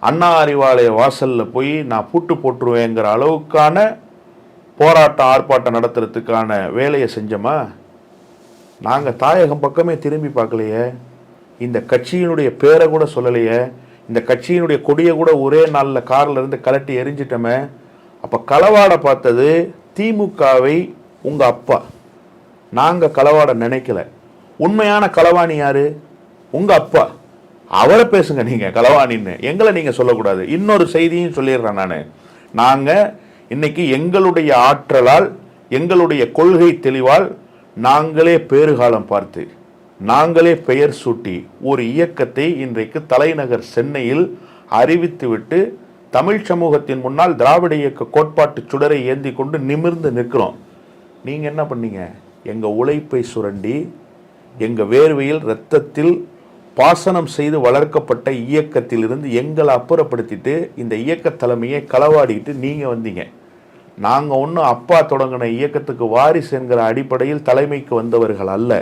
அண்ணா அறிவாலய வாசலில் போய் நான் பூட்டு போட்டுருவேங்கிற அளவுக்கான போராட்டம் ஆர்ப்பாட்டம் நடத்துறதுக்கான வேலையை செஞ்சோமா? நாங்கள் தாயகம் பக்கமே திரும்பி பார்க்கலையே. இந்த கட்சியினுடைய பேரை கூட சொல்லலையே. இந்த கட்சியினுடைய கொடியை கூட ஒரே நாளில் கார்லேருந்து கலட்டி எரிஞ்சிட்டோமே. அப்போ களவாட பார்த்தது திமுகவை உங்கள் அப்பா. நாங்கள் களவாட நினைக்கல. உண்மையான களவாணி யார்? உங்கள் அப்பா. அவரை பேசுங்க நீங்கள் களவாணின்னு எங்களை நீங்கள் சொல்லக்கூடாது. இன்னொரு செய்தியும் சொல்லிடுறேன் நான். நாங்கள் இன்னைக்கு எங்களுடைய ஆற்றலால் எங்களுடைய கொள்கை தெளிவால் நாங்களே பேறுகாலம் பார்த்து நாங்களே பெயர் சூட்டி ஒரு இயக்கத்தை இன்றைக்கு தலைநகர் சென்னையில் அறிவித்துவிட்டு தமிழ் சமூகத்தின் முன்னால் திராவிட இயக்க கோட்பாட்டு சுடரை ஏந்தி கொண்டு நிமிர்ந்து நிற்கிறோம். நீங்கள் என்ன பண்ணீங்க? எங்கள் உழைப்பை சுரண்டி எங்கள் வேர்வையில் இரத்தத்தில் பாசனம் செய்து வளர்க்கப்பட்ட இயக்கத்திலிருந்து எங்களை அப்புறப்படுத்திட்டு இந்த இயக்க தலைமையை களவாடிக்கிட்டு நீங்கள் வந்தீங்க. நாங்கள் ஒன்றும் அப்பா தொடங்கின இயக்கத்துக்கு வாரிசு என்கிற அடிப்படையில் தலைமைக்கு வந்தவர்கள் அல்ல.